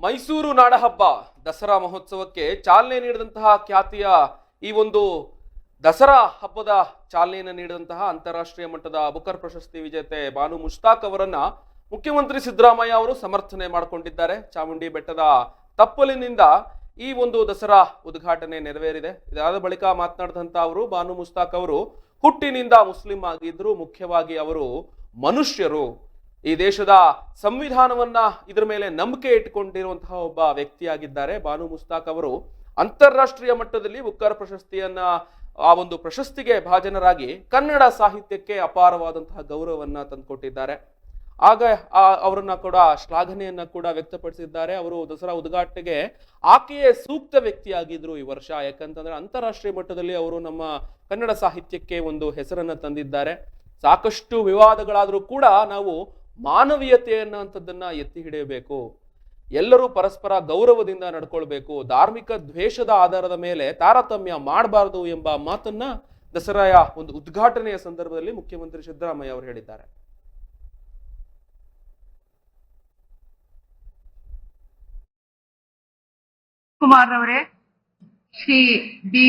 ಮೈಸೂರು ನಾಡಹಬ್ಬ ದಸರಾ ಮಹೋತ್ಸವಕ್ಕೆ ಚಾಲನೆ ನೀಡಿದಂತಹ ಖ್ಯಾತಿಯ ಈ ಒಂದು ದಸರಾ ಹಬ್ಬದ ಚಾಲನೆಯನ್ನು ನೀಡಿದಂತಹ ಅಂತಾರಾಷ್ಟ್ರೀಯ ಮಟ್ಟದ ಬುಕರ್ ಪ್ರಶಸ್ತಿ ವಿಜೇತೆ ಬಾನು ಮುಷ್ತಾಕ್ ಅವರನ್ನ ಮುಖ್ಯಮಂತ್ರಿ ಸಿದ್ದರಾಮಯ್ಯ ಅವರು ಸಮರ್ಥನೆ ಮಾಡಿಕೊಂಡಿದ್ದಾರೆ. ಚಾಮುಂಡಿ ಬೆಟ್ಟದ ತಪ್ಪಲಿನಿಂದ ಈ ಒಂದು ದಸರಾ ಉದ್ಘಾಟನೆ ನೆರವೇರಿದೆ. ಇದಾದ ಬಳಿಕ ಮಾತನಾಡಿದಂಥ ಅವರು, ಬಾನು ಮುಸ್ತಾಕ್ ಅವರು ಹುಟ್ಟಿನಿಂದ ಮುಸ್ಲಿಂ ಆಗಿದ್ರು. ಮುಖ್ಯವಾಗಿ ಅವರು ಮನುಷ್ಯರು. ಈ ದೇಶದ ಸಂವಿಧಾನವನ್ನ ಇದರ ಮೇಲೆ ನಂಬಿಕೆ ಇಟ್ಟುಕೊಂಡಿರುವಂತಹ ಒಬ್ಬ ವ್ಯಕ್ತಿಯಾಗಿದ್ದಾರೆ. ಬಾನು ಮುಸ್ತಾಕ್ ಅವರು ಅಂತಾರಾಷ್ಟ್ರೀಯ ಮಟ್ಟದಲ್ಲಿ ಉಕ್ಕರ ಪ್ರಶಸ್ತಿಯನ್ನ, ಆ ಒಂದು ಪ್ರಶಸ್ತಿಗೆ ಭಾಜನರಾಗಿ ಕನ್ನಡ ಸಾಹಿತ್ಯಕ್ಕೆ ಅಪಾರವಾದಂತಹ ಗೌರವವನ್ನ ತಂದುಕೊಟ್ಟಿದ್ದಾರೆ. ಆಗ ಆ- ಅವರನ್ನ ಕೂಡ ಶ್ಲಾಘನೆಯನ್ನ ಕೂಡ ವ್ಯಕ್ತಪಡಿಸಿದ್ದಾರೆ. ಅವರು ದಸರಾ ಉದ್ಘಾಟನೆಗೆ ಆಕೆಯೇ ಸೂಕ್ತ ವ್ಯಕ್ತಿಯಾಗಿದ್ರು ಈ ವರ್ಷ. ಯಾಕಂತಂದ್ರೆ ಅಂತಾರಾಷ್ಟ್ರೀಯ ಮಟ್ಟದಲ್ಲಿ ಅವರು ನಮ್ಮ ಕನ್ನಡ ಸಾಹಿತ್ಯಕ್ಕೆ ಒಂದು ಹೆಸರನ್ನ ತಂದಿದ್ದಾರೆ. ಸಾಕಷ್ಟು ವಿವಾದಗಳಾದರೂ ಕೂಡ ನಾವು ಮಾನವೀಯತೆಯನ್ನ ಅನ್ನುವಂಥದ್ದನ್ನು ಎತ್ತಿ ಹಿಡಿಯಬೇಕು. ಎಲ್ಲರೂ ಪರಸ್ಪರ ಗೌರವದಿಂದ ನಡ್ಕೊಳ್ಬೇಕು. ಧಾರ್ಮಿಕ ದ್ವೇಷದ ಆಧಾರದ ಮೇಲೆ ತಾರತಮ್ಯ ಮಾಡಬಾರದು ಎಂಬ ಮಾತನ್ನ ದಸರಾಯ ಒಂದು ಉದ್ಘಾಟನೆಯ ಸಂದರ್ಭದಲ್ಲಿ ಮುಖ್ಯಮಂತ್ರಿ ಸಿದ್ದರಾಮಯ್ಯ ಅವರು ಹೇಳಿದ್ದಾರೆ. ಕುಮಾರ್ ಅವರೇ, ಶ್ರೀ ಬಿ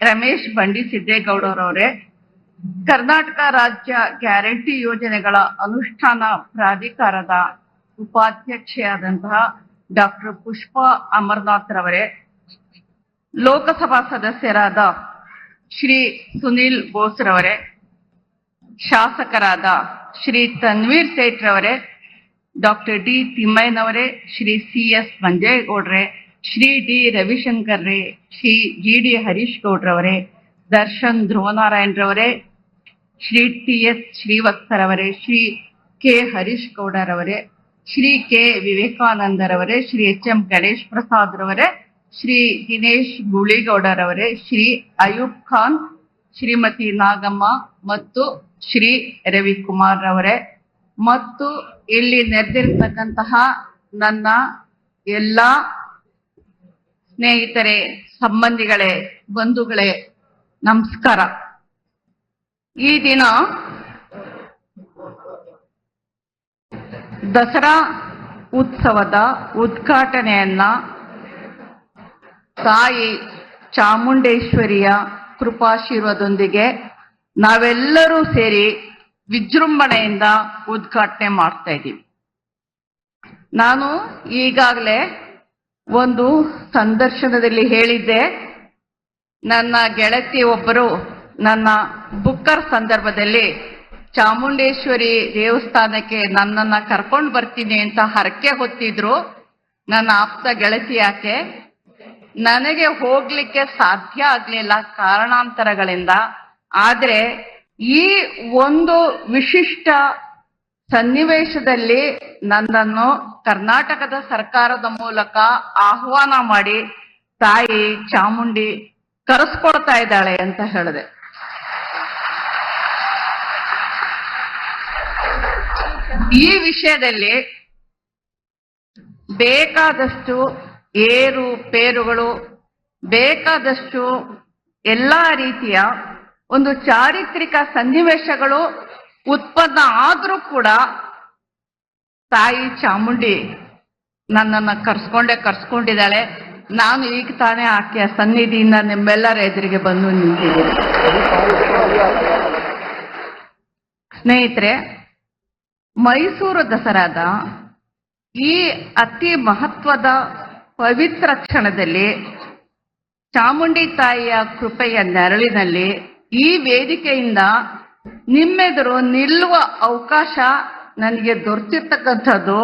ರಮೇಶ್ ಬಂಡಿ ಸಿದ್ದೇಗೌಡರವರೇ ಕರ್ನಾಟಕ ರಾಜ್ಯ ಗ್ಯಾರಂಟಿ ಯೋಜನೆಗಳ ಅನುಷ್ಠಾನ ಪ್ರಾಧಿಕಾರದ ಉಪಾಧ್ಯಕ್ಷೆಯಾದಂತಹ ಡಾಕ್ಟರ್ ಪುಷ್ಪ ಅಮರ್ನಾಥ್ ರವರೇ, ಲೋಕಸಭಾ ಸದಸ್ಯರಾದ ಶ್ರೀ ಸುನಿಲ್ ಬೋಸ್ ರವರೇ, ಶಾಸಕರಾದ ಶ್ರೀ ತನ್ವೀರ್ ಸೇಠ್ ರವರೇ, ಡಾಕ್ಟರ್ ಡಿ ತಿಮ್ಮಯ್ಯನವರೇ ಶ್ರೀ ಸಿ ಎಸ್ ಮಂಜೇಗೌಡ್ರೆ, ಶ್ರೀ ಡಿ ರವಿಶಂಕರ್ ರೇ, ಶ್ರೀ ಜಿ ಡಿ ಹರೀಶ್ ಗೌಡ್ರವರೇ ದರ್ಶನ್ ಧ್ರುವನಾರಾಯಣರವರೇ, ಶ್ರೀ ಟಿ ಎಸ್ ಶ್ರೀವತ್ಸರವರೇ, ಶ್ರೀ ಕೆ. ಹರೀಶ್ ಗೌಡರವರೇ ಶ್ರೀ ಕೆ. ವಿವೇಕಾನಂದರವರೇ, ಶ್ರೀ ಎಚ್. ಎಂ. ಗಣೇಶ್ ಪ್ರಸಾದ್ ರವರೇ ಶ್ರೀ ದಿನೇಶ್ ಗುಳಿಗೌಡರವರೇ, ಶ್ರೀ ಅಯೂಬ್ ಖಾನ್, ಶ್ರೀಮತಿ ನಾಗಮ್ಮ ಮತ್ತು ಶ್ರೀ ರವಿಕುಮಾರ್ ರವರೇ ಮತ್ತು ಇಲ್ಲಿ ನೆರೆದಿರ್ತಕ್ಕಂತಹ ನನ್ನ ಎಲ್ಲ ಸ್ನೇಹಿತರೆ, ಸಂಬಂಧಿಗಳೇ, ಬಂಧುಗಳೇ ನಮಸ್ಕಾರ. ಈ ದಿನ ದಸರಾ ಉತ್ಸವದ ಉದ್ಘಾಟನೆಯನ್ನ ತಾಯಿ ಚಾಮುಂಡೇಶ್ವರಿಯ ಕೃಪಾಶೀರ್ವದೊಂದಿಗೆ ನಾವೆಲ್ಲರೂ ಸೇರಿ ವಿಜೃಂಭಣೆಯಿಂದ ಉದ್ಘಾಟನೆ ಮಾಡ್ತಾ ಇದ್ದೀವಿ. ನಾನು ಈಗಾಗಲೇ ಒಂದು ಸಂದರ್ಶನದಲ್ಲಿ ಹೇಳಿದ್ದೆ. ನನ್ನ ಗೆಳತಿ ಒಬ್ಬರು ನನ್ನ ಬುಕ್ಕರ್ ಸಂದರ್ಭದಲ್ಲಿ ಚಾಮುಂಡೇಶ್ವರಿ ದೇವಸ್ಥಾನಕ್ಕೆ ನನ್ನನ್ನ ಕರ್ಕೊಂಡು ಬರ್ತೀನಿ ಅಂತ ಹರಕೆ ಹೊತ್ತಿದ್ರು. ನನ್ನ ಆಪ್ತ ಗೆಳತಿ ಯಾಕೆ? ನನಗೆ ಹೋಗ್ಲಿಕ್ಕೆ ಸಾಧ್ಯ ಆಗ್ಲಿಲ್ಲ ಕಾರಣಾಂತರಗಳಿಂದ. ಆದ್ರೆ ಈ ಒಂದು ವಿಶಿಷ್ಟ ಸನ್ನಿವೇಶದಲ್ಲಿ ನನ್ನನ್ನು ಕರ್ನಾಟಕದ ಸರ್ಕಾರದ ಮೂಲಕ ಆಹ್ವಾನ ಮಾಡಿ, ತಾಯಿ ಚಾಮುಂಡಿ ಕರೆಸ್ಕೊಳ್ತಾ ಇದ್ದಾಳೆ ಅಂತ ಹೇಳಿದೆ. ಈ ವಿಷಯದಲ್ಲಿ ಬೇಕಾದಷ್ಟು ಏರು, ಪೇರುಗಳು, ಬೇಕಾದಷ್ಟು ಎಲ್ಲಾ ರೀತಿಯ ಒಂದು ಚಾರಿತ್ರಿಕ ಸನ್ನಿವೇಶಗಳು ಉತ್ಪನ್ನ ಆದ್ರೂ ಕೂಡ ತಾಯಿ ಚಾಮುಂಡಿ ನನ್ನನ್ನು ಕರ್ಸ್ಕೊಂಡೇ ಕರ್ಸ್ಕೊಂಡಿದ್ದಾಳೆ. ನಾನು ಈಗ ತಾನೇ ಆಕೆಯ ಸನ್ನಿಧಿಯಿಂದ ನಿಮ್ಮೆಲ್ಲರ ಎದುರಿಗೆ ಬಂದು ನಿಂತಿದ್ದೀನಿ. ಸ್ನೇಹಿತರೆ, ಮೈಸೂರು ದಸರಾದ ಈ ಅತಿ ಮಹತ್ವದ ಪವಿತ್ರ ಕ್ಷಣದಲ್ಲಿ ಚಾಮುಂಡಿ ತಾಯಿಯ ಕೃಪೆಯ ನೆರಳಿನಲ್ಲಿ ಈ ವೇದಿಕೆಯಿಂದ ನಿಮ್ಮೆದುರು ನಿಲ್ಲುವ ಅವಕಾಶ ನನಗೆ ದೊರೆತಿರ್ತಕ್ಕಂಥದ್ದು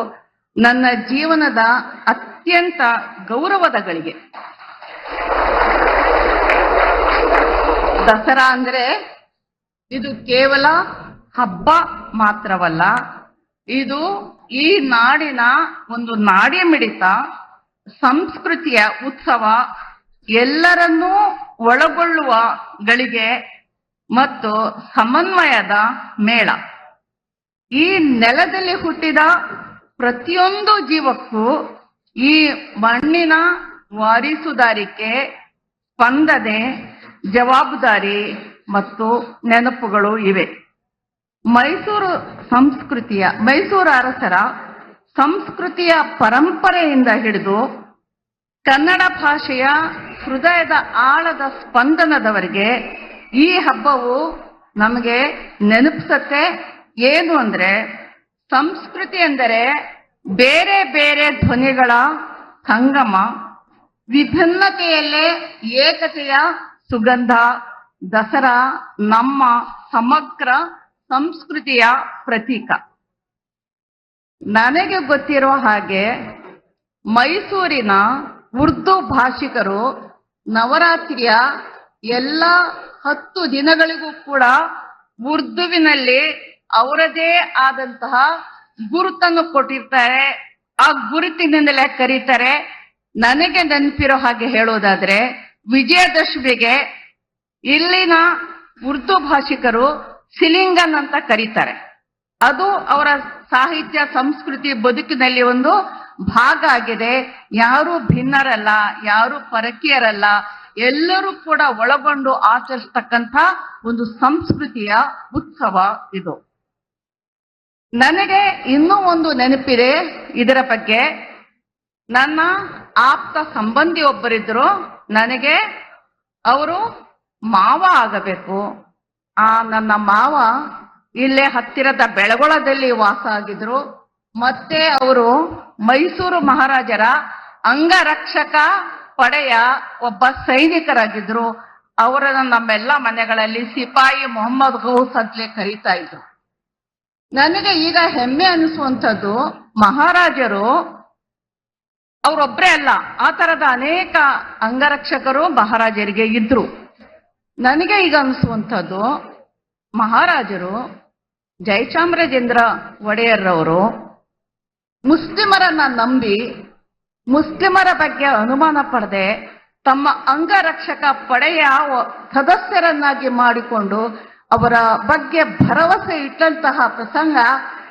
ನನ್ನ ಜೀವನದ ಅತ್ಯಂತ ಗೌರವದ ಗಳಿಗೆ ದಸರಾ ಅಂದ್ರೆ ಇದು ಕೇವಲ ಹಬ್ಬ ಮಾತ್ರವಲ್ಲ, ಇದು ಈ ನಾಡಿನ ಒಂದು ನಾಡಿ ಮಿಡಿತ, ಸಂಸ್ಕೃತಿಯ ಉತ್ಸವ, ಎಲ್ಲರನ್ನೂ ಒಳಗೊಳ್ಳುವ ಗಳಿಗೆ ಮತ್ತು ಸಮನ್ವಯದ ಮೇಳ. ಈ ನೆಲದಲ್ಲಿ ಹುಟ್ಟಿದ ಪ್ರತಿಯೊಂದು ಜೀವಕ್ಕೂ ಈ ಮಣ್ಣಿನ ವಾರಿಸುದಾರಿಕೆ, ಸ್ಪಂದನೆ, ಜವಾಬ್ದಾರಿ ಮತ್ತು ನೆನಪುಗಳು ಇವೆ. ಮೈಸೂರು ಸಂಸ್ಕೃತಿಯ, ಮೈಸೂರು ಅರಸರ ಸಂಸ್ಕೃತಿಯ ಪರಂಪರೆಯಿಂದ ಹಿಡಿದು ಕನ್ನಡ ಭಾಷೆಯ ಹೃದಯದ ಆಳದ ಸ್ಪಂದನದವರೆಗೆ ಈ ಹಬ್ಬವು ನಮಗೆ ನೆನಪಿಸತ್ತೆ. ಏನು ಅಂದ್ರೆ ಸಂಸ್ಕೃತಿ ಎಂದರೆ ಬೇರೆ ಬೇರೆ ಧ್ವನಿಗಳ ಸಂಗಮ, ವಿಭಿನ್ನತೆಯಲ್ಲೇ ಏಕತೆಯ ಸುಗಂಧ, ದಸರಾ, ನಮ್ಮ ಸಮಗ್ರ ಸಂಸ್ಕೃತಿಯ ಪ್ರತೀಕ. ನನಗೆ ಗೊತ್ತಿರುವ ಹಾಗೆ ಮೈಸೂರಿನ ಉರ್ದು ಭಾಷಿಕರು ನವರಾತ್ರಿಯ ಎಲ್ಲ ಹತ್ತು ದಿನಗಳಿಗೂ ಕೂಡ ಉರ್ದುವಿನಲ್ಲಿ ಅವರದೇ ಆದಂತಹ ಗುರುತನ್ನು ಕೊಟ್ಟಿರ್ತಾರೆ, ಆ ಗುರುತಿನಿಂದಲೇ ಕರೀತಾರೆ. ನನಗೆ ನೆನಪಿರೋ ಹಾಗೆ ಹೇಳೋದಾದ್ರೆ, ವಿಜಯದಶಮಿಗೆ ಇಲ್ಲಿನ ಉರ್ದು ಭಾಷಿಕರು ಸಿಲಿಂಗನ್ ಅಂತ ಕರೀತಾರೆ. ಅದು ಅವರ ಸಾಹಿತ್ಯ, ಸಂಸ್ಕೃತಿ ಬದುಕಿನಲ್ಲಿ ಒಂದು ಭಾಗ ಆಗಿದೆ. ಯಾರು ಭಿನ್ನರಲ್ಲ, ಯಾರು ಪರಕೀಯರಲ್ಲ, ಎಲ್ಲರೂ ಕೂಡ ಒಳಗೊಂಡು ಆಚರಿಸ್ತಕ್ಕಂಥ ಒಂದು ಸಂಸ್ಕೃತಿಯ ಉತ್ಸವ ಇದು. ನನಗೆ ಇನ್ನೂ ಒಂದು ನೆನಪಿದೆ ಇದರ ಬಗ್ಗೆ. ನನ್ನ ಆಪ್ತ ಸಂಬಂಧಿ ಒಬ್ಬರಿದ್ರು ನನಗೆ ಅವರು ಮಾವ ಆಗಬೇಕು. ಆ ನನ್ನ ಮಾವ ಇಲ್ಲೇ ಹತ್ತಿರದ ಬೆಳಗೊಳದಲ್ಲಿ ವಾಸ ಆಗಿದ್ರು. ಮತ್ತೆ ಅವರು ಮೈಸೂರು ಮಹಾರಾಜರ ಅಂಗರಕ್ಷಕ ಪಡೆಯ ಒಬ್ಬ ಸೈನಿಕರಾಗಿದ್ರು. ಅವರನ್ನು ನಮ್ಮೆಲ್ಲ ಮನೆಗಳಲ್ಲಿ ಸಿಪಾಯಿ ಮೊಹಮ್ಮದ್ ಗೌಸ್ ಅಂತಲೇ ಕರೀತಾ ಇದ್ರು. ನನಗೆ ಈಗ ಹೆಮ್ಮೆ ಅನಿಸುವಂಥದ್ದು ಮಹಾರಾಜರು ಅವರೊಬ್ಬರೇ ಅಲ್ಲ, ಆ ತರದ ಅನೇಕ ಅಂಗರಕ್ಷಕರು ಮಹಾರಾಜರಿಗೆ ಇದ್ರು. ನನಗೆ ಈಗ ಅನಿಸುವಂಥದ್ದು ಮಹಾರಾಜರು ಜಯಚಾಮರಾಜೇಂದ್ರ ಒಡೆಯರ್ರವರು ಮುಸ್ಲಿಮರನ್ನ ನಂಬಿ ಮುಸ್ಲಿಮರ ಬಗ್ಗೆ ಅನುಮಾನ ಪಡೆದೆ ತಮ್ಮ ಅಂಗರಕ್ಷಕ ಪಡೆಯ ಸದಸ್ಯರನ್ನಾಗಿ ಮಾಡಿಕೊಂಡು ಅವರ ಬಗ್ಗೆ ಭರವಸೆ ಇಟ್ಟಂತಹ ಪ್ರಸಂಗ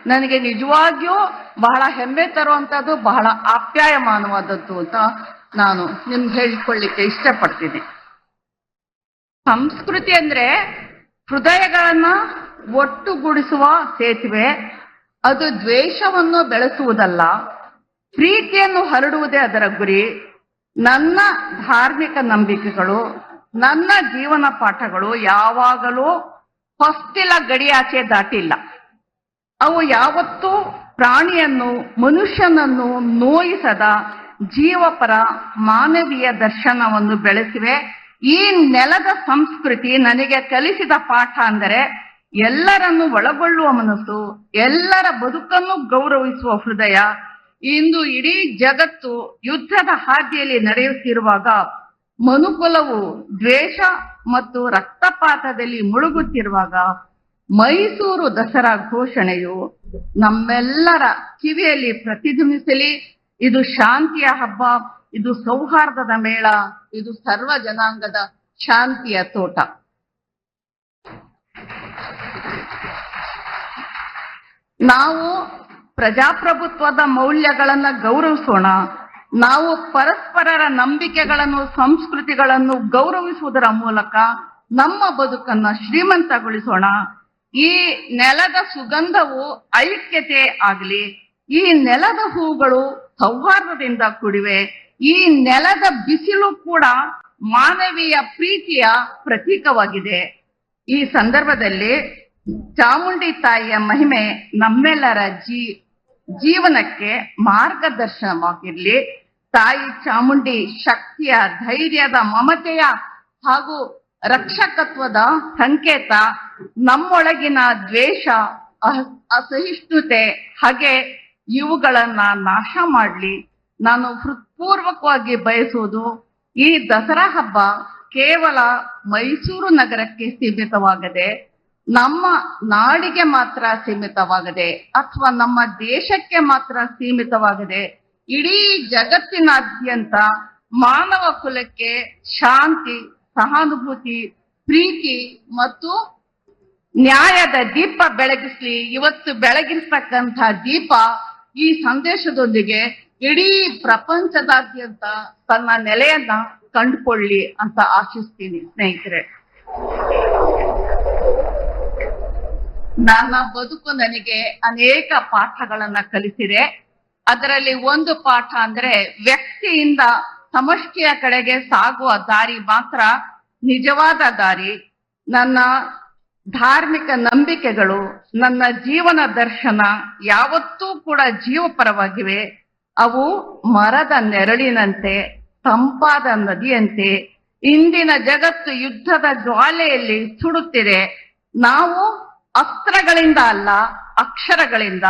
ನನಗೆ ನಿಜವಾಗಿಯೂ ಬಹಳ ಹೆಮ್ಮೆ ತರುವಂತದ್ದು ಬಹಳ ಆಪ್ಯಾಯಮಾನವಾದದ್ದು ಅಂತ ನಾನು ನಿಮ್ಗೆ ಹೇಳಿಕೊಳ್ಳಿಕ್ಕೆ ಇಷ್ಟಪಡ್ತೀನಿ. ಸಂಸ್ಕೃತಿ ಅಂದ್ರೆ ಹೃದಯಗಳನ್ನ ಒಟ್ಟುಗೂಡಿಸುವ ಸೇತುವೆ. ಅದು ದ್ವೇಷವನ್ನು ಬೆಳೆಸುವುದಲ್ಲ. ಪ್ರೀತಿಯನ್ನು ಹರಡುವುದೇ ಅದರ ಗುರಿ. ನನ್ನ ಧಾರ್ಮಿಕ ನಂಬಿಕೆಗಳು, ನನ್ನ ಜೀವನ ಪಾಠಗಳು ಯಾವಾಗಲೂ ಹೊಸ್ತಿಲ ಗಡಿಯಾಚೆ ದಾಟಿಲ್ಲ. ಅವು ಯಾವತ್ತೂ ಪ್ರಾಣಿಯನ್ನು, ಮನುಷ್ಯನನ್ನು ನೋಯಿಸದ ಜೀವಪರ ಮಾನವೀಯ ದರ್ಶನವನ್ನು ಬೆಳೆಸಿವೆ. ಈ ನೆಲದ ಸಂಸ್ಕೃತಿ ನನಗೆ ಕಲಿಸಿದ ಪಾಠ ಅಂದರೆ ಎಲ್ಲರನ್ನು ಒಳಗೊಳ್ಳುವ ಮನಸ್ಸು, ಎಲ್ಲರ ಬದುಕನ್ನು ಗೌರವಿಸುವ ಹೃದಯ. ಇಂದು ಇಡೀ ಜಗತ್ತು ಯುದ್ಧದ ಹಾದಿಯಲ್ಲಿ ನಡೆಯುತ್ತಿರುವಾಗ ಮನುಕುಲವು ದ್ವೇಷ ಮತ್ತು ರಕ್ತಪಾತದಲ್ಲಿ ಮುಳುಗುತ್ತಿರುವಾಗ ಮೈಸೂರು ದಸರಾ ಘೋಷಣೆಯು ನಮ್ಮೆಲ್ಲರ ಕಿವಿಯಲ್ಲಿ ಪ್ರತಿಧ್ವನಿಸಲಿ, ಇದು ಶಾಂತಿಯ ಹಬ್ಬ, ಇದು ಸೌಹಾರ್ದದ ಮೇಳ, ಇದು ಸರ್ವ ಜನಾಂಗದ ಶಾಂತಿಯ ತೋಟ. ನಾವು ಪ್ರಜಾಪ್ರಭುತ್ವದ ಮೌಲ್ಯಗಳನ್ನ ಗೌರವಿಸೋಣ. ನಾವು ಪರಸ್ಪರರ ನಂಬಿಕೆಗಳನ್ನು, ಸಂಸ್ಕೃತಿಗಳನ್ನು ಗೌರವಿಸುವುದರ ಮೂಲಕ ನಮ್ಮ ಬದುಕನ್ನ ಶ್ರೀಮಂತಗೊಳಿಸೋಣ. ಈ ನೆಲದ ಸುಗಂಧವು ಐಕ್ಯತೆ ಆಗಲಿ, ಈ ನೆಲದ ಹೂಗಳು ಸೌಹಾರ್ದದಿಂದ ಕೂಡಿವೆ, ಈ ನೆಲದ ಬಿಸಿಲು ಕೂಡ ಮಾನವೀಯ ಪ್ರೀತಿಯ ಪ್ರತೀಕವಾಗಿದೆ. ಈ ಸಂದರ್ಭದಲ್ಲಿ ಚಾಮುಂಡಿ ತಾಯಿಯ ಮಹಿಮೆ ನಮ್ಮೆಲ್ಲರ ಜೀ, ಜೀವನಕ್ಕೆ ಮಾರ್ಗದರ್ಶನವಾಗಿರ್ಲಿ. ತಾಯಿ ಚಾಮುಂಡಿ ಶಕ್ತಿಯ ಧೈರ್ಯದ ಮಮತೆಯ ಹಾಗೂ ರಕ್ಷಕತ್ವದ ಸಂಕೇತ, ನಮ್ಮೊಳಗಿನ ದ್ವೇಷ ಅಸಹಿಷ್ಣುತೆ, ಹಾಗೆ ಇವುಗಳನ್ನ ನಾಶ ಮಾಡಲಿ. ನಾನು ಹೃತ್ಪೂರ್ವಕವಾಗಿ ಬಯಸುವುದು ಈ ದಸರಾ ಹಬ್ಬ ಕೇವಲ ಮೈಸೂರು ನಗರಕ್ಕೆ ಸೀಮಿತವಾಗದೆ, ನಮ್ಮ ನಾಡಿಗೆ ಮಾತ್ರ ಸೀಮಿತವಾಗದೆ, ಅಥವಾ ನಮ್ಮ ದೇಶಕ್ಕೆ ಮಾತ್ರ ಸೀಮಿತವಾಗದೆ ಇಡೀ ಜಗತ್ತಿನಾದ್ಯಂತ ಮಾನವ ಕುಲಕ್ಕೆ ಶಾಂತಿ, ಸಹಾನುಭೂತಿ, ಪ್ರೀತಿ ಮತ್ತು ನ್ಯಾಯದ ದೀಪ ಬೆಳಗಿಸ್ಲಿ. ಇವತ್ತು ಬೆಳಗಿರ್ತಕ್ಕಂಥ ದೀಪ ಈ ಸಂದೇಶದೊಂದಿಗೆ ಇಡೀ ಪ್ರಪಂಚದಾದ್ಯಂತ ತನ್ನ ನೆಲೆಯನ್ನ ಕಂಡುಕೊಳ್ಳಿ ಅಂತ ಆಶಿಸ್ತೀನಿ ಸ್ನೇಹಿತರೆ. ನನ್ನ ಬದುಕು ನನಗೆ ಅನೇಕ ಪಾಠಗಳನ್ನ ಕಲಿಸಿದೆ. ಅದರಲ್ಲಿ ಒಂದು ಪಾಠ ಅಂದ್ರೆ ವ್ಯಕ್ತಿಯಿಂದ ಸಮಷ್ಟಿಯ ಕಡೆಗೆ ಸಾಗುವ ದಾರಿ ಮಾತ್ರ ನಿಜವಾದ ದಾರಿ. ನನ್ನ ಧಾರ್ಮಿಕ ನಂಬಿಕೆಗಳು, ನನ್ನ ಜೀವನ ದರ್ಶನ ಯಾವತ್ತೂ ಕೂಡ ಜೀವಪರವಾಗಿವೆ. ಅವು ಮರದ ನೆರಳಿನಂತೆ, ತಂಪಾದ ನದಿಯಂತೆ, ಇಂದಿನ ಜಗತ್ತು ಯುದ್ಧದ ಜ್ವಾಲೆಯಲ್ಲಿ ಸುಡುತ್ತಿದೆ. ನಾವು ಅಸ್ತ್ರಗಳಿಂದ ಅಲ್ಲ, ಅಕ್ಷರಗಳಿಂದ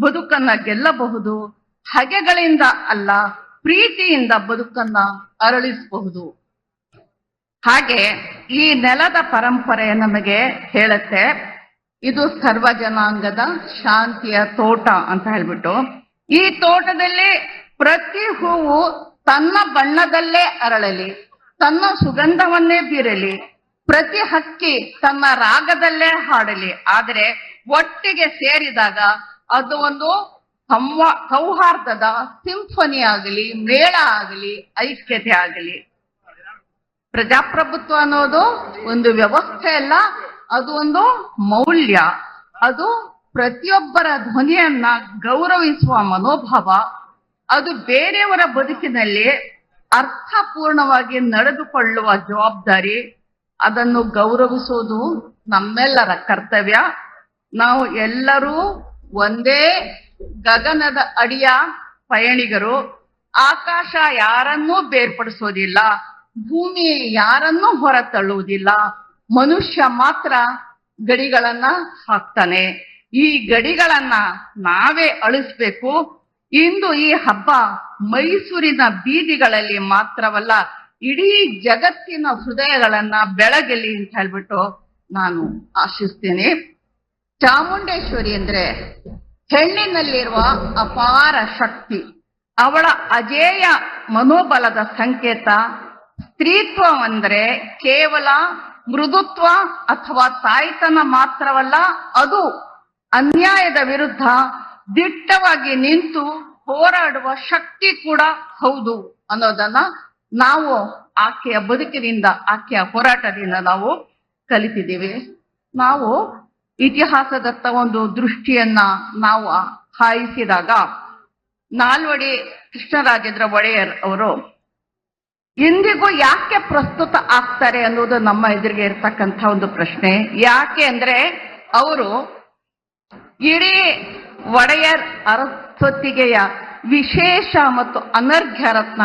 ಬದುಕನ್ನ ಗೆಲ್ಲಬಹುದು, ಹಗೆಗಳಿಂದ ಅಲ್ಲ, ಪ್ರೀತಿಯಿಂದ ಬದುಕನ್ನ ಅರಳಿಸಬಹುದು. ಹಾಗೆ ಈ ನೆಲದ ಪರಂಪರೆ ನಮಗೆ ಹೇಳುತ್ತೆ. ಇದು ಸರ್ವ ಜನಾಂಗದ ಶಾಂತಿಯ ತೋಟ ಅಂತ ಹೇಳ್ಬಿಟ್ಟು. ಈ ತೋಟದಲ್ಲಿ ಪ್ರತಿ ಹೂವು ತನ್ನ ಬಣ್ಣದಲ್ಲೇ ಅರಳಲಿ, ತನ್ನ ಸುಗಂಧವನ್ನೇ ಬೀರಲಿ, ಪ್ರತಿ ಹಕ್ಕಿ ತನ್ನ ರಾಗದಲ್ಲೇ ಹಾಡಲಿ. ಆದರೆ ಒಟ್ಟಿಗೆ ಸೇರಿದಾಗ ಅದು ಒಂದು ಸಂವಾ, ಸೌಹಾರ್ದದ ಸಿಂಫನಿ ಆಗಲಿ, ಮೇಳ ಆಗಲಿ, ಐಕ್ಯತೆ ಆಗಲಿ. ಪ್ರಜಾಪ್ರಭುತ್ವ ಅನ್ನೋದು ಒಂದು ವ್ಯವಸ್ಥೆ ಅಲ್ಲ, ಅದು ಒಂದು ಮೌಲ್ಯ. ಅದು ಪ್ರತಿಯೊಬ್ಬರ ಧ್ವನಿಯನ್ನ ಗೌರವಿಸುವ ಮನೋಭಾವ. ಅದು ಬೇರೆಯವರ ಬದುಕಿನಲ್ಲಿ ಅರ್ಥಪೂರ್ಣವಾಗಿ ನಡೆದುಕೊಳ್ಳುವ ಜವಾಬ್ದಾರಿ. ಅದನ್ನು ಗೌರವಿಸುವುದು ನಮ್ಮೆಲ್ಲರ ಕರ್ತವ್ಯ. ನಾವು ಎಲ್ಲರೂ ಒಂದೇ ಗಗನದ ಅಡಿಯ ಪಯಣಿಗರು ಆಕಾಶ ಯಾರನ್ನೂ ಬೇರ್ಪಡಿಸೋದಿಲ್ಲ, ಭೂಮಿ ಯಾರನ್ನೂ ಹೊರತಳ್ಳುವುದಿಲ್ಲ, ಮನುಷ್ಯ ಮಾತ್ರ ಗಡಿಗಳನ್ನ ಹಾಕ್ತಾನೆ. ಈ ಗಡಿಗಳನ್ನ ನಾವೇ ಅಳಿಸ್ಬೇಕು. ಇಂದು ಈ ಹಬ್ಬ ಮೈಸೂರಿನ ಬೀದಿಗಳಲ್ಲಿ ಮಾತ್ರವಲ್ಲ, ಇಡೀ ಜಗತ್ತಿನ ಹೃದಯಗಳನ್ನ ಬೆಳಗಲಿ ಅಂತ ಹೇಳ್ಬಿಟ್ಟು ನಾನು ಆಶಿಸ್ತೀನಿ. ಚಾಮುಂಡೇಶ್ವರಿ ಅಂದ್ರೆ ಹೆಣ್ಣಿನಲ್ಲಿರುವ ಅಪಾರ ಶಕ್ತಿ. ಅವಳ ಅಜೇಯ ಮನೋಬಲದ ಸಂಕೇತ ಸ್ತ್ರೀತ್ವ ಅಂದ್ರೆ ಕೇವಲ ಮೃದುತ್ವ ಅಥವಾ ತಾಯ್ತನ ಮಾತ್ರವಲ್ಲ, ಅದು ಅನ್ಯಾಯದ ವಿರುದ್ಧ ದಿಟ್ಟವಾಗಿ ನಿಂತು ಹೋರಾಡುವ ಶಕ್ತಿ ಕೂಡ ಹೌದು ಅನ್ನೋದನ್ನ ನಾವು ಆಕೆಯ ಬದುಕಿನಿಂದ, ಆಕೆಯ ಹೋರಾಟದಿಂದ ನಾವು ಕಲಿತಿದ್ದೀವಿ. ನಾವು ಇತಿಹಾಸದತ್ತ ಒಂದು ದೃಷ್ಟಿಯನ್ನ ನಾವು ಹಾಯಿಸಿದಾಗ ನಾಲ್ವಡಿ ಕೃಷ್ಣರಾಜೇಂದ್ರ ಒಡೆಯರ್ ಅವರು, ಇಂದಿಗೂ ಯಾಕೆ ಪ್ರಸ್ತುತ ಆಗ್ತಾರೆ ಅನ್ನೋದು ನಮ್ಮ ಎದುರಿಗೆ ಇರ್ತಕ್ಕಂಥ ಒಂದು ಪ್ರಶ್ನೆ. ಯಾಕೆ ಅಂದ್ರೆ ಅವರು ಇಡೀ ಒಡೆಯರ್ ಅರಸೊತ್ತಿಗೆಯ ವಿಶೇಷ ಮತ್ತು ಅನರ್ಘ್ಯ ರತ್ನ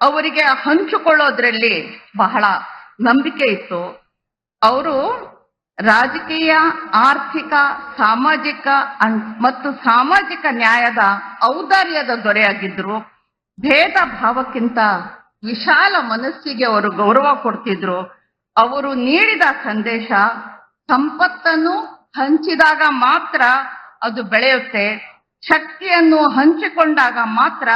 ಅವರಿಗೆ ಹಂಚಿಕೊಳ್ಳೋದ್ರಲ್ಲಿ ಬಹಳ ನಂಬಿಕೆ ಇತ್ತು. ಅವರು ರಾಜಕೀಯ, ಆರ್ಥಿಕ, ಸಾಮಾಜಿಕ ಮತ್ತು ಸಾಮಾಜಿಕ ನ್ಯಾಯದ ಔದಾರ್ಯದ ದೊರೆಯಾಗಿದ್ರು, ಭೇದ ಭಾವಕ್ಕಿಂತ ವಿಶಾಲ ಮನಸ್ಸಿಗೆ ಅವರು ಗೌರವ ಕೊಡ್ತಿದ್ರು. ಅವರು ನೀಡಿದ ಸಂದೇಶ ಸಂಪತ್ತನ್ನು ಹಂಚಿದಾಗ ಮಾತ್ರ ಅದು ಬೆಳೆಯುತ್ತೆ. ಶಕ್ತಿಯನ್ನು ಹಂಚಿಕೊಂಡಾಗ ಮಾತ್ರ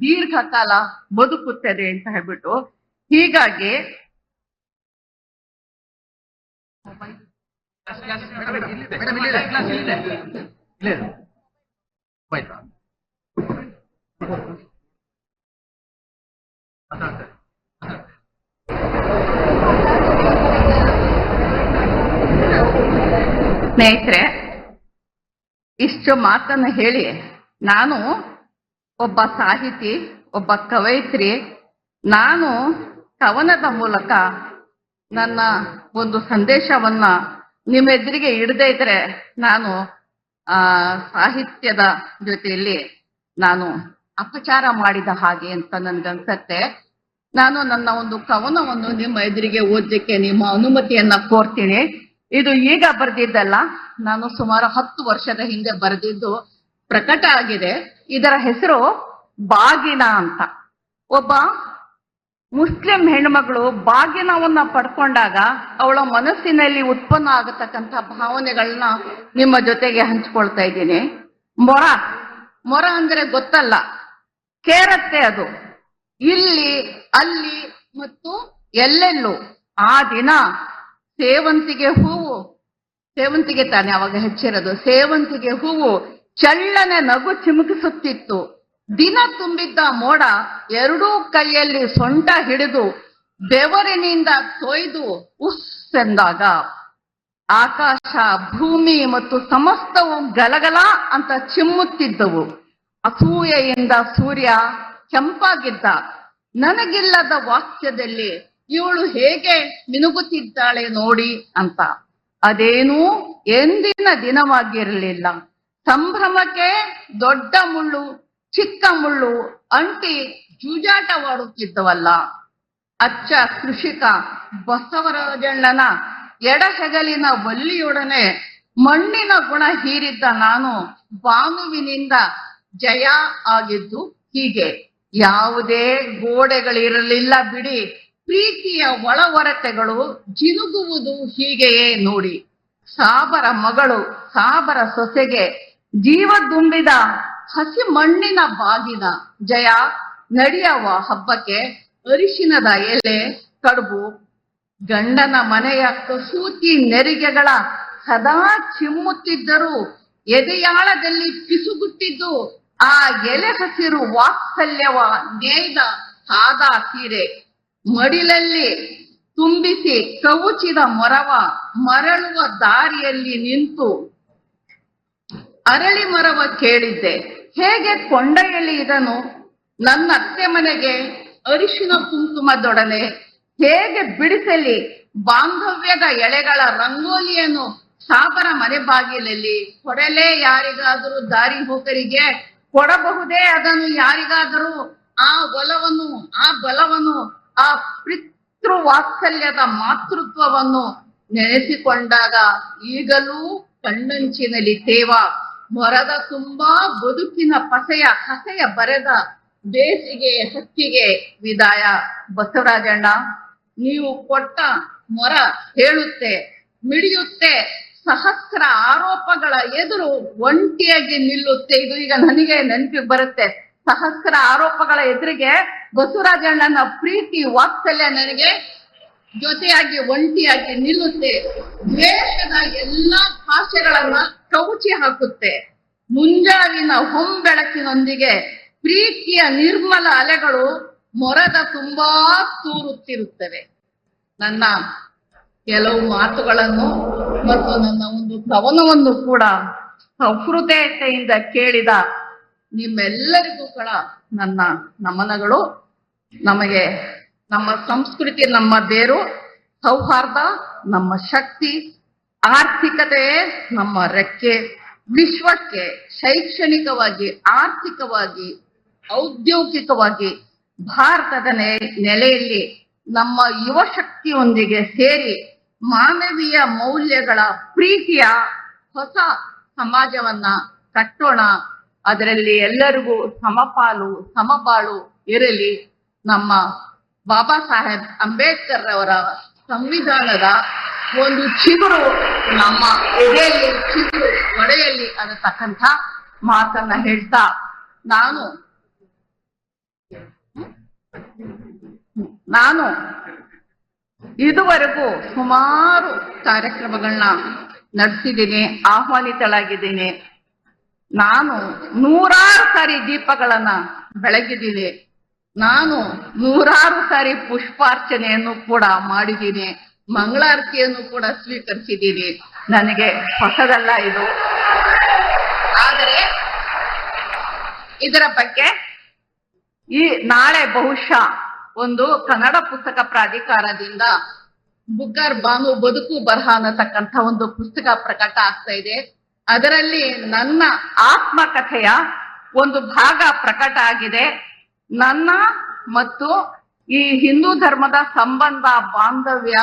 ದೀರ್ಘಕಾಲ ಬದುಕುತ್ತದೆ ಅಂತ ಹೇಳ್ಬಿಟ್ಟು. ಹೀಗಾಗಿ ಸ್ನೇಹಿತರೆ ಇಷ್ಟು ಮಾತನ್ನು ಹೇಳಿ ನಾನು ಒಬ್ಬ ಸಾಹಿತಿ ಒಬ್ಬ ಕವಯಿತ್ರಿ. ನಾನು ಕವನದ ಮೂಲಕ ನನ್ನ ಒಂದು ಸಂದೇಶವನ್ನ ನಿಮ್ಮೆದುರಿಗೆ ಇಡದೇ ಇದ್ರೆ ನಾನು, ಆ, ಸಾಹಿತ್ಯದ ಜೊತೆಯಲ್ಲಿ ನಾನು ಅಪಚಾರ ಮಾಡಿದ ಹಾಗೆ ಅಂತ ನನ್ಗನ್ಸತ್ತೆ. ನಾನು ನನ್ನ ಒಂದು ಕವನವನ್ನು ನಿಮ್ಮ ಎದುರಿಗೆ ಓದಲಿಕ್ಕೆ ನಿಮ್ಮ ಅನುಮತಿಯನ್ನ ಕೋರ್ತೀನಿ. ಇದು ಈಗ ಬರೆದಿದ್ದಲ್ಲ, ನಾನು ಸುಮಾರು ಹತ್ತು ವರ್ಷದ ಹಿಂದೆ ಬರೆದಿದ್ದು ಪ್ರಕಟ ಆಗಿದೆ. ಇದರ ಹೆಸರು ಬಾಗಿನ ಅಂತ. ಒಬ್ಬ ಮುಸ್ಲಿಂ ಹೆಣ್ಮಗಳು ಭಾಗ್ಯನವನ್ನ ಪಡ್ಕೊಂಡಾಗ ಅವಳ ಮನಸ್ಸಿನಲ್ಲಿ ಉತ್ಪನ್ನ ಆಗತಕ್ಕಂತ ಭಾವನೆಗಳನ್ನ ನಿಮ್ಮ ಜೊತೆಗೆ ಹಂಚ್ಕೊಳ್ತಾ ಇದ್ದೀನಿ. ಮೊರ ಮೊರ ಅಂದ್ರೆ ಗೊತ್ತಲ್ಲ. ಕೇರತ್ತೆ ಅದು. ಇಲ್ಲಿ, ಅಲ್ಲಿ ಮತ್ತು ಎಲ್ಲೆಲ್ಲೂ. ಆ ದಿನ ಸೇವಂತಿಗೆ ಹೂವು, ಸೇವಂತಿಗೆ ತಾನೆ ಅವಾಗ ಹೆಚ್ಚಿರೋದು. ಸೇವಂತಿಗೆ ಹೂವು ಚಳ್ಳನೆ ನಗು ಚಿಮುಕಿಸುತ್ತಿತ್ತು. ದಿನ ತುಂಬಿದ್ದ ಮೋಡ ಎರಡೂ ಕೈಯಲ್ಲಿ ಸೊಂಟ ಹಿಡಿದು ಬೆವರಿನಿಂದ ತೊಯ್ದು ಉಸ್ ಎಂದಾಗ ಆಕಾಶ, ಭೂಮಿ ಮತ್ತು ಸಮಸ್ತವು ಗಲಗಲ ಅಂತ ಚಿಮ್ಮುತ್ತಿದ್ದವು. ಅಸೂಯೆಯಿಂದ ಸೂರ್ಯ ಕೆಂಪಾಗಿದ್ದ. ನನಗಿಲ್ಲದ ವಾಕ್ಯದಲ್ಲಿ ಇವಳು ಹೇಗೆ ಮಿನುಗುತ್ತಿದ್ದಾಳೆ ನೋಡಿ ಅಂತ. ಅದೇನೂ ಎಂದಿನ ದಿನವಾಗಿರಲಿಲ್ಲ. ಸಂಭ್ರಮಕ್ಕೆ ದೊಡ್ಡ ಮುಳ್ಳು ಚಿಕ್ಕ ಮುಳ್ಳು ಅಂಟಿ ಜೂಜಾಟವಾಡುತ್ತಿದ್ದವಲ್ಲ ಅಚ್ಚ ಕೃಷಿಕ ಬಸವರಾಜಣ್ಣನ ಎಡಹೆಗಲಿನ ಒಲ್ಲಿಯೊಡನೆ ಮಣ್ಣಿನ ಗುಣ ಹೀರಿದ್ದ ನಾನು ಬಾನುವಿನಿಂದ ಜಯ ಆಗಿದ್ದು ಹೀಗೆ. ಯಾವುದೇ ಗೋಡೆಗಳಿರಲಿಲ್ಲ ಬಿಡಿ. ಪ್ರೀತಿಯ ಒಳವರತೆಗಳು ಜಿನುಗುವುದು ಹೀಗೆಯೇ ನೋಡಿ. ಸಾಬರ ಮಗಳು ಸಾಬರ ಸೊಸೆಗೆ ಜೀವ ತುಂಬಿದ ಹಸಿ ಮಣ್ಣಿನ ಬಾಗಿನ ಜಯ ನಡೆಯವ ಹಬ್ಬಕ್ಕೆ ಅರಿಶಿನದ ಎಲೆ, ಕಡುಬು, ಗಂಡನ ಮನೆಯ ಕಸೂತಿ ನೆರಿಗೆಗಳ ಸದಾ ಚಿಮ್ಮುತ್ತಿದ್ದರು ಎದೆಯಾಳದಲ್ಲಿ ಪಿಸುಗುಟ್ಟಿದ್ದು ಆ ಎಲೆ ಹಸಿರು ವಾತ್ಸಲ್ಯವ ನೇಯ್ದ ಸಾದಾ ಸೀರೆ. ಮಡಿಲಲ್ಲಿ ತುಂಬಿಸಿ ಕವುಚಿದ ಮೊರವ ಮರಳುವ ದಾರಿಯಲ್ಲಿ ನಿಂತು ಅರಳಿ ಮರವ ಕೇಳಿದ್ದೆ. ಹೇಗೆ ಕೊಂಡೊಯ್ಯಲಿ ಇದನು ನನ್ನ ಅತ್ತೆ ಮನೆಗೆ ಅರಿಶಿನ ಕುಂಕುಮದೊಡನೆ ಹೇಗೆ ಬಿಡಿಸಲಿ? ಬಾಂಧವ್ಯದ ಎಳೆಗಳ ರಂಗೋಲಿಯನ್ನು ಸಾಬರ ಮನೆ ಬಾಗಿಲಲ್ಲಿ ಕೊಡಲೇ ಯಾರಿಗಾದರೂ ದಾರಿ ಹೋಗರಿಗೆ ಕೊಡಬಹುದೇ ಅದನ್ನು ಯಾರಿಗಾದರೂ? ಆ ಒಲವನ್ನು, ಆ ಬಲವನ್ನು, ಆ ಪಿತೃ ವಾತ್ಸಲ್ಯದ ಮಾತೃತ್ವವನ್ನು ನೆನೆಸಿಕೊಂಡಾಗ ಈಗಲೂ ಕಣ್ಣಂಚಿನಲ್ಲಿ ತೇವ. ಮೊರದ ತುಂಬಾ ಬದುಕಿನ ಪಸೆಯ ಹಸೆಯ ಬರೆದ ಬೇಸಿಗೆ ಹಕ್ಕಿಗೆ ವಿದಾಯ. ಬಸವರಾಜಣ್ಣ ನೀವು ಕೊಟ್ಟ ಮೊರ ಹೇಳುತ್ತೆ, ಮಿಡಿಯುತ್ತೆ, ಸಹಸ್ರ ಆರೋಪಗಳ ಎದುರು ಒಂಟಿಯಾಗಿ ನಿಲ್ಲುತ್ತೆ. ಇದು ಈಗ ನನಗೆ ನೆನಪಿಗೆ ಬರುತ್ತೆ. ಸಹಸ್ರ ಆರೋಪಗಳ ಎದುರಿಗೆ ಬಸವರಾಜಣ್ಣನ ಪ್ರೀತಿ ವಾತ್ಸಲ್ಯ ನನಗೆ ಜೊತೆಯಾಗಿ ಒಂಟಿಯಾಗಿ ನಿಲ್ಲುತ್ತೆ. ದ್ವೇಷದ ಎಲ್ಲಾ ಭಾಷೆಗಳನ್ನ ಕವುಚಿ ಹಾಕುತ್ತೆ. ಮುಂಜಾವಿನ ಹೊಂಬೆಳಕಿನೊಂದಿಗೆ ಪ್ರೀತಿಯ ನಿರ್ಮಲ ಅಲೆಗಳು ಮೊರದ ತುಂಬಾ ತೂರುತ್ತಿರುತ್ತವೆ. ನನ್ನ ಕೆಲವು ಮಾತುಗಳನ್ನು ಮತ್ತು ನನ್ನ ಒಂದು ಕವನವನ್ನು ಕೂಡ ಸಹೃದಯತೆಯಿಂದ ಕೇಳಿದ ನಿಮ್ಮೆಲ್ಲರಿಗೂ ಕೂಡ ನನ್ನ ನಮನಗಳು. ನಮಗೆ ನಮ್ಮ ಸಂಸ್ಕೃತಿ ನಮ್ಮ ಬೇರು, ಸೌಹಾರ್ದ, ನಮ್ಮ ಶಕ್ತಿ ಆರ್ಥಿಕತೆಯೇ ನಮ್ಮ ರೆಕ್ಕೆ, ವಿಶ್ವಕ್ಕೆ ಶೈಕ್ಷಣಿಕವಾಗಿ, ಆರ್ಥಿಕವಾಗಿ, ಔದ್ಯೋಗಿಕವಾಗಿ ಭಾರತದ ನೆಲೆಯಲ್ಲಿ ನಮ್ಮ ಯುವ ಶಕ್ತಿಯೊಂದಿಗೆ ಸೇರಿ ಮಾನವೀಯ ಮೌಲ್ಯಗಳ ಪ್ರೀತಿಯ ಹೊಸ ಸಮಾಜವನ್ನ ಕಟ್ಟೋಣ. ಅದರಲ್ಲಿ ಎಲ್ಲರಿಗೂ ಸಮಪಾಲು, ಸಮಬಾಳು ಇರಲಿ. ನಮ್ಮ ಬಾಬಾ ಸಾಹೇಬ್ ಅಂಬೇಡ್ಕರ್ ಅವರ ಸಂವಿಧಾನದ ಒಂದು ಚಿಗುರು ನಮ್ಮ ಎದೆಯಲ್ಲಿ, ಚಿಗುರು ಒಡೆಯಲ್ಲಿ ಅನ್ನತಕ್ಕಂಥ ಮಾತನ್ನ ಹೇಳ್ತಾ, ನಾನು ನಾನು ಇದುವರೆಗೂ ಸುಮಾರು ಕಾರ್ಯಕ್ರಮಗಳನ್ನ ನಡೆಸಿದ್ದೀನಿ, ಆಹ್ವಾನಿತಳಾಗಿದ್ದೀನಿ. ನಾನು ನೂರಾರು ಸಾರಿ ದೀಪಗಳನ್ನ ಬೆಳಗಿದ್ದೀನಿ. ನಾನು ನೂರಾರು ಸಾರಿ ಪುಷ್ಪಾರ್ಚನೆಯನ್ನು ಕೂಡ ಮಾಡಿದ್ದೀನಿ. ಮಂಗಳಾರತಿಯನ್ನು ಕೂಡ ಸ್ವೀಕರಿಸಿದ್ದೀನಿ ನನಗೆ ಹೊಸದಲ್ಲ ಇದು. ಆದರೆ ಇದರ ಬಗ್ಗೆ ಈ ನಾಳೆ ಬಹುಶಃ ಒಂದು ಕನ್ನಡ ಪುಸ್ತಕ ಪ್ರಾಧಿಕಾರದಿಂದ ಬುಕ್ಕರ್ ಬಾನು ಬದುಕು ಬರಹ ಅನ್ನತಕ್ಕಂಥ ಒಂದು ಪುಸ್ತಕ ಪ್ರಕಟ ಆಗ್ತಾ ಇದೆ. ಅದರಲ್ಲಿ ನನ್ನ ಆತ್ಮಕಥೆಯ ಒಂದು ಭಾಗ ಪ್ರಕಟ ಆಗಿದೆ. ನನ್ನ ಮತ್ತು ಈ ಹಿಂದೂ ಧರ್ಮದ ಸಂಬಂಧ, ಬಾಂಧವ್ಯ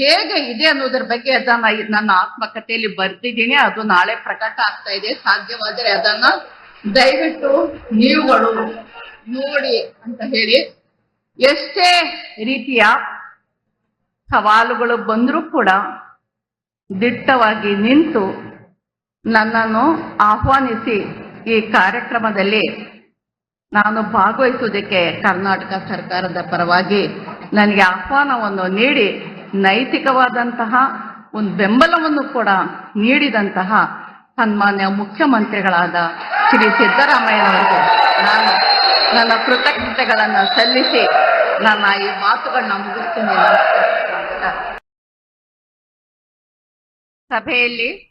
ಹೇಗೆ ಇದೆ ಅನ್ನೋದ್ರ ಬಗ್ಗೆ ಅದನ್ನ ನನ್ನ ಆತ್ಮಕಥೆಯಲ್ಲಿ ಬರ್ತಿದ್ದೀನಿ ಅದು ನಾಳೆ ಪ್ರಕಟ ಆಗ್ತಾ ಇದೆ. ಸಾಧ್ಯವಾದರೆ ಅದನ್ನ ದಯವಿಟ್ಟು ನೀವುಗಳು ನೋಡಿ ಅಂತ ಹೇಳಿ. ಎಷ್ಟೇ ರೀತಿಯ ಸವಾಲುಗಳು ಬಂದರೂ ಕೂಡ ದಿಟ್ಟವಾಗಿ ನಿಂತು ನನ್ನನ್ನು ಆಹ್ವಾನಿಸಿ ಈ ಕಾರ್ಯಕ್ರಮದಲ್ಲಿ ನಾನು ಭಾಗವಹಿಸುವುದಕ್ಕೆ ಕರ್ನಾಟಕ ಸರ್ಕಾರದ ಪರವಾಗಿ ನನಗೆ ಆಹ್ವಾನವನ್ನು ನೀಡಿ ನೈತಿಕವಾದಂತಹ ಒಂದು ಬೆಂಬಲವನ್ನು ಕೂಡ ನೀಡಿದಂತಹ ಸನ್ಮಾನ್ಯ ಮುಖ್ಯಮಂತ್ರಿಗಳಾದ ಶ್ರೀ ಸಿದ್ದರಾಮಯ್ಯನವರಿಗೆ ನಾನು ನನ್ನ ಕೃತಜ್ಞತೆಗಳನ್ನು ಸಲ್ಲಿಸಿ ನನ್ನ ಈ ಮಾತುಗಳನ್ನ ಮುಗಿಸ್ತೀನಿ. ಸಭೆಯಲ್ಲಿ